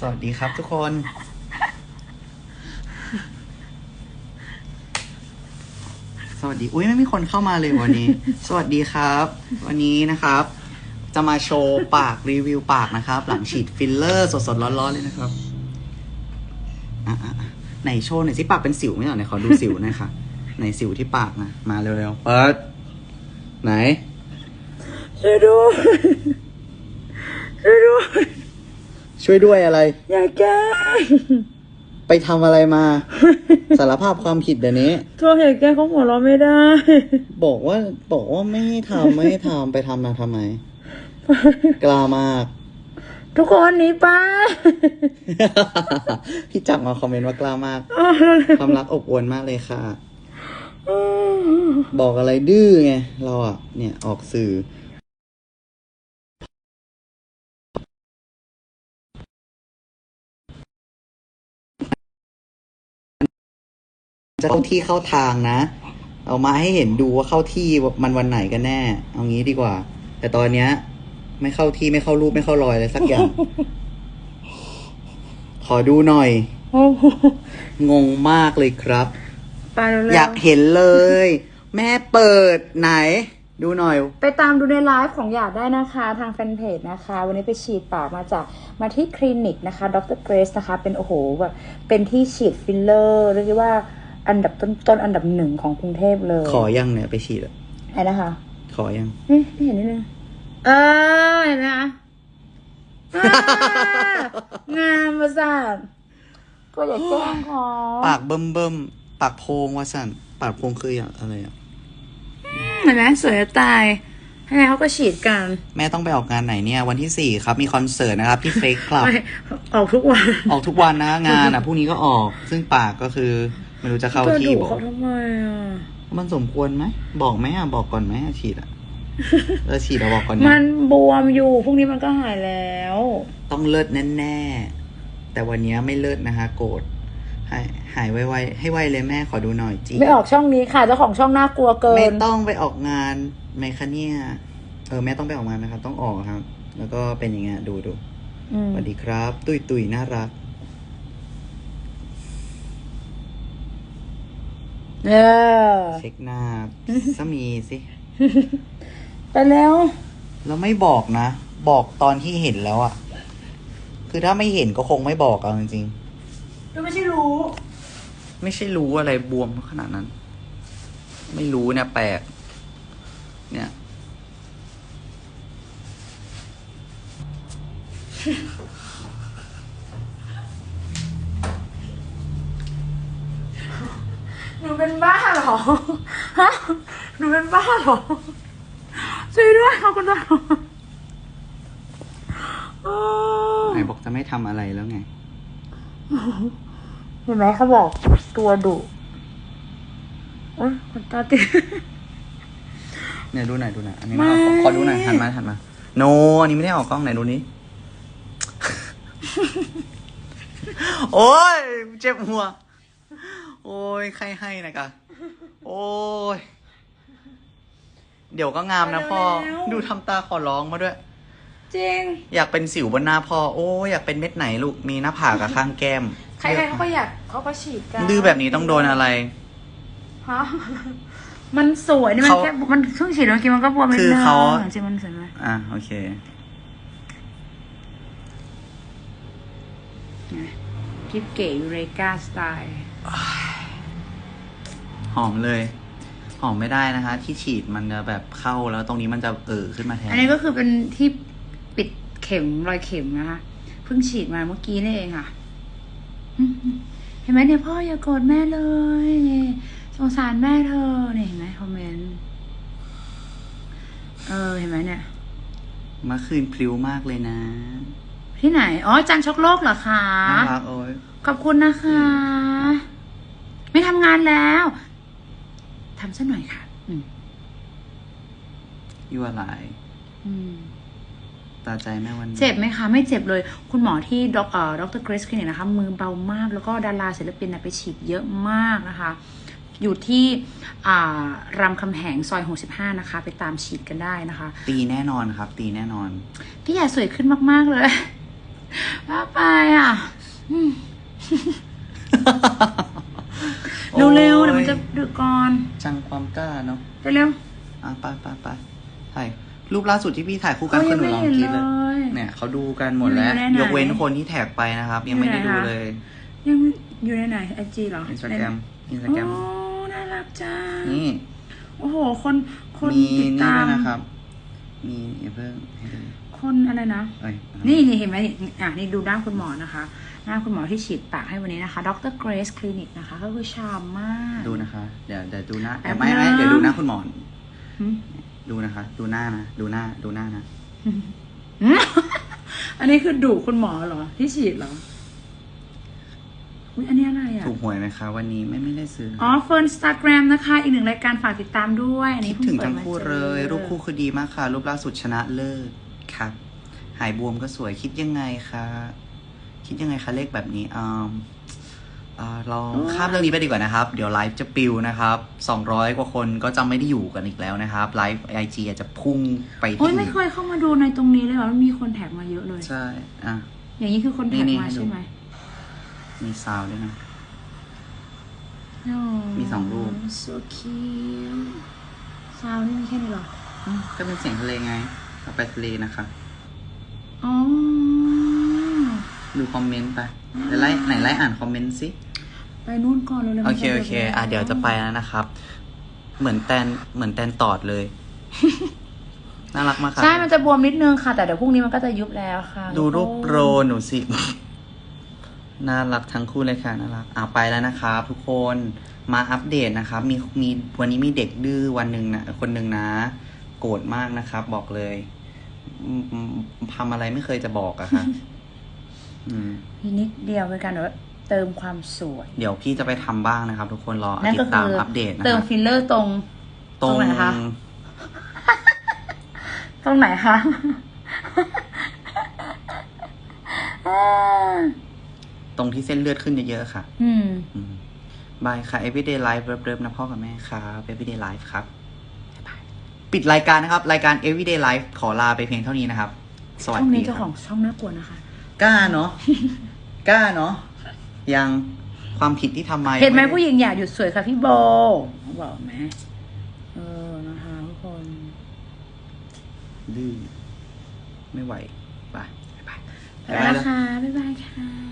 สวัสดีครับทุกคน สวัสดี อุ้ยไม่มีคนเข้ามาเลยวันนี้ สวัสดีครับ วันนี้นะครับ จะมาโชว์ปากรีวิวปากนะครับ หลังฉีดฟิลเลอร์สดๆร้อนๆเลยนะครับอะอะอะไหนโชว์หน่อยสิปากเป็นสิวไหมเหรอไหนขอดูสิวหน่อยค่ะไหนสิวที่ปากนะมาเร็วๆเปิดไหนช่วยด้วยช่วยด้วย ช่วยด้วยอะไร อย่าแกล้งไปทำอะไรมา สารภาพความผิดเดี๋ยวนี้ โทษอย่าแกล้งเขาหัวเราะไม่ได้ บอกว่าบอกว่าไม่ให้ทำไม่ให้ทำไปทำมาทำไม กล้ามาก ทุกคนหนีไปพี่จักรมาคอมเมนต์ว่ากล้ามากความรักอบอวลมากเลยค่ะ บอกอะไรดื้อไง เราอะ เนี่ยออกสื่อ จะเข้าที่เข้าทางนะ เอามาให้เห็นดูว่าเข้าที่มันวันไหนกันแน่ เอางี้ดีกว่า แต่ตอนเนี้ย ไม่เข้าที่ไม่เข้ารูปไม่เข้ารอยอะไรสักอย่าง ขอดูหน่อยโอ้โหงงมากเลยครับ ไปเร็วๆอยากเห็นเลย แม่เปิดไหน ดูหน่อย ไปตามดูในไลฟ์ของอยากได้นะคะ ทางแฟนเพจนะคะ วันนี้ไปฉีดปากมาจากมาที่คลินิกนะคะดรเกรซนะคะ เป็นโอ้โหแบบเป็นที่ฉีดฟิลเลอร์เรียกได้ว่า อันดับต้นๆอันดับหนึ่งของกรุงเทพเลยขอยังเนี่ยไปฉีดอะไอ้นะคะ ขอยังนี่ไม่เห็นนิดนึงเออเห็นไหมคะอ่างามประสาทก็อย่าแกล้งขอปากเบิ่มเบิ่มปากโพงว่าสันปากโพงคืออย่างอะไรอะเห็นไหมสวยจะตายให้ไงเขาก็ฉีดกัน แม่ต้องไปออกงานไหนเนี่ย วันที่สี่ครับมีคอนเสิร์ตนะครับ ที่เฟกคลับไม่ออกทุกวัน ออกทุกวันนะ งานอะพรุ่งนี้ก็ออก ซึ่งปากก็คือ ไม่รู้จะเข้าที่ดุบอกเขาทำไมอะ มันสมควรไหม บอกไหมอะ บอกก่อนไหมอะฉีดอะเออฉีดเราบอกก่อนมันะนบวมอยู่พรุ่งนี้มันก็หายแล้ว ต้องเลิศแน่ๆ แต่วันนี้ไม่เลิศนะคะ โกรธหายหายไวๆให้ไวเลยแม่ขอดูหน่อยจีไม่ออกช่องนี้ค่ะเจ้าของช่องน่ากลัวเกิไม่นต้องไปออกงานไหมคะเนี่ย เออแม่ต้องไปออกงานนะครับ ต้องออกครับ แล้วก็เป็นอย่างเงี้ยดูดูอืมสวัสดีครับ ตุยตุยน่ารัก เออ เช็คหน้าสามีสิ ไปแล้ว แล้วไม่บอกนะ บอกตอนที่เห็นแล้วอะคือถ้าไม่เห็นก็คงไม่บอกเอาจริงก็ไม่ใช่รู้ ๆ ไม่ใช่รู้อะไรบวมขนาดนั้น ไม่รู้เนี่ยแปลก เนี่ย หนูเป็นบ้าเหรอ ฮะหนูเป็นบ้าเหรอช่วยด้วยขอบคุณตำรวจอ้าวไหนบอกจะไม่ทำอะไรแล้วไง เห็นไหมเขาบอกตัวดุโอ๊ยคนตาติด เนี่ยดูหน่อยดูหน่อยอันนี้ไม่ออกกล้องไม่ ขอดูหน่อยหันมาหันมา โน อันนี้ไม่ได้ออกกล้องไหนดูนี้ โอ้ยเจ็บหัว โอ้ยใครให้นะกะ โอ้ย เดี๋ยวก็งามนะพ่อดูทำตาขอร้องมาด้วย จริง อยากเป็นสิวบนหน้าพ่อ โอ้ยอยากเป็นเม็ดไหนลูก มีหน้าผากกับข้างแก้มใครๆเขาก็อยากเขาก็ฉีดกันดื้อแบบนี้ต้องโดนอะไร ฮะมันสวยนี่มันเขาแค่มันเพิ่งฉีดเมื่อกี้มันก็บวมนิดคือนึงเขา จริงมันสวยไหมอะโอเค กิฟเก๋ยูเรกาสไตล์ หอมเลย หอมไม่ได้นะคะ ที่ฉีดมันจะแบบเข้าแล้วตรงนี้มันจะเออขึ้นมาแทน อันนี้ก็คือเป็นที่ปิดเข็มรอยเข็มนะคะเพิ่งฉีดมาเมื่อกี้นี่เองค่ะอืมเห็นไหมเนี่ยพ่ออย่าโกรธแม่เลยเนี่ยสงสารแม่เธอเนี่ยเห็นไหมคอมเมนต์เออเห็นไหมเนี่ยเมื่อคืนพลิ้วมากเลยนะ ที่ไหน อ๋อจันทร์ช็อกโลกเหรอคะน่ารักโอ้ยขอบคุณนะคะ ไม่ทำงานแล้ว ทำซะหน่อยค่ะ อืมยั่วหลายอืมตาใจแม่วันนี้เจ็บไหมคะ ไม่เจ็บเลย คุณหมอที่ดอกเอ่อดรเกรซคลินิกนะคะ มือเบามาก แล้วก็ดาราศิลปินน่ะไปฉีดเยอะมากนะคะ อยู่ที่อ่ารามคำแหงซอย 65 นะคะ ไปตามฉีดกันได้นะคะ ตีแน่นอนครับ ตีแน่นอน พี่ใหญ่สวยขึ้นมาก ๆ เลยป้าไปอะอืม จังความกล้าเนาะเร็วอะไปไปไปถ่ายรูปล่าสุดที่พี่ถ่ายคู่ๆกันเขาคืยัองหนูไม่ลองเห็นคิดเลเลยยเนี่ยเขาดูกันหมดแล้วอยู่ในไหนยกเว้นคนที่แท็กไปนะครับ ยังไม่ได้อยู่ดูไหนคะเลย ยังอยู่ในไหนไอจีเหรออินสตาแกรมอินสตาโอ้แกรมน่ารักจังนี่โอ้โห คนคนมีติดนี่ตาด้วมยนะครับ มีอย่าเพิ่งให้ดู คนอะไรนะ เอ้ยนี่นี่เห็นไหมอะนี่ดูหน้าคุณหมอนะคะ หน้าคุณหมอที่ฉีดปากให้วันนี้นะคะดรเกรซคลินิกนะคะ ก็คือชามมาก ดูนะคะ เดี๋ยวเดี๋ยวดูหน้าแป๊บไม่ไม่นะเดี๋ยวดูหน้าคุณหมอ หึดูนะคะ ดูหน้านะ ดูหน้า ดูหน้านะ หึอันนี้คือดุคุณหมอเหรอ ที่ฉีดเหรออุ๊ยอันนี้อะไรอะ ถูกหวยไหมคะ วันนี้ไม่ไม่ได้ซื้อออ๋อเฟิร์นสตาแกรมนะคะ อีกหนึ่งรายการฝากติดตามด้วย อันนี้คิดถึงเพิ่ทั้งปิดมาคู่จอ เลย รูปคู่คือดีมากค่ะ รูปล่าสุดชนะเลิศ ครับ หายบวมก็สวยคิดยังไงคะคิดยังไงคะเลขแบบนี้อ่าอ่าเราข้ามเรื่องนี้ไปดีกว่านะครับ เดี๋ยวไลฟ์จะปิวนะครับ 200 กว่าคนก็จะไม่ได้อยู่กันอีกแล้วนะครับไลฟ์ไอจีอาจจะพุ่งไปโอ้ที่ยไม่เคยเข้ามาดูในตรงนี้เลยเหรอมันมีคนแท็กมาเยอะเลย ใช่ อะ อย่างนี้คือคนแท็กนี่มาให้ดูใช่ไหม มีซาวด์ด้วยนะโอ้มีสองรูป so cute ซาวนี่มีแค่นี้เหรออืมก็เป็นเสียงทะเลไง เราไปทะเลนะคะอ๋อ ดูคอมเมนต์ไปเดี๋ยวไล่ไหนไล่อ่านคอมเมนต์สิ ไปนู่นก่อนเลยโอเคโอเค อะเดี๋ยวจะไปแล้วนะครับ เหมือนแตนเหมือนแตนตอดเลย น่ารักมากครับ ใช่ มันจะบวมนิดนึงค่ะ แต่เดี๋ยวพรุ่งนี้มันก็จะยุบแล้วค่ะ ดูรูปโปรหนูสิ น่ารักทั้งคู่เลยค่ะ น่ารัก อะไปแล้วนะครับทุกคน มาอัปเดตนะครับ มีมีวันนี้มีเด็กดื้อวันหนึ่งนะคนหนึ่งนะ โกรธมากนะครับ บอกเลยอืมอืม ทำอะไรไม่เคยจะบอกอะค่ะอืมอีกนิดเดียวเป็นการแบบว่าเติมความสวย เดี๋ยวพี่จะไปทำบ้างนะครับ ทุกคนรอนั่นติก็ดคืตามออัปเดตนะเติคมรับฟิลเลอร์ตรง ตรงไหนคะตรงไหนคะตรงที่เส้นเลือดขึ้นเยอะๆค่ะ อืมอืมบายค่ะ everyday life เริบๆนะพ่อกับแม่ครับ everyday life ครับบ๊ายบาย ปิดรายการนะครับ รายการ everyday life ขอลาไปเพียงเท่านี้นะครับ สวัสช่องดีนี้คเจ้ารับของช่องน่ากลัวนะคะ กล้าเนาะ กล้าเนาะยังความผิดที่ทำมาเห็นไหมยังด้ผู้หญิงอยากหยุดสวยค่ะพี่โบบอกไหมเออนะคะทุกคน ดื้อไม่ไหวไปไปไปแล้วค่ะบ๊ายบายค่ะ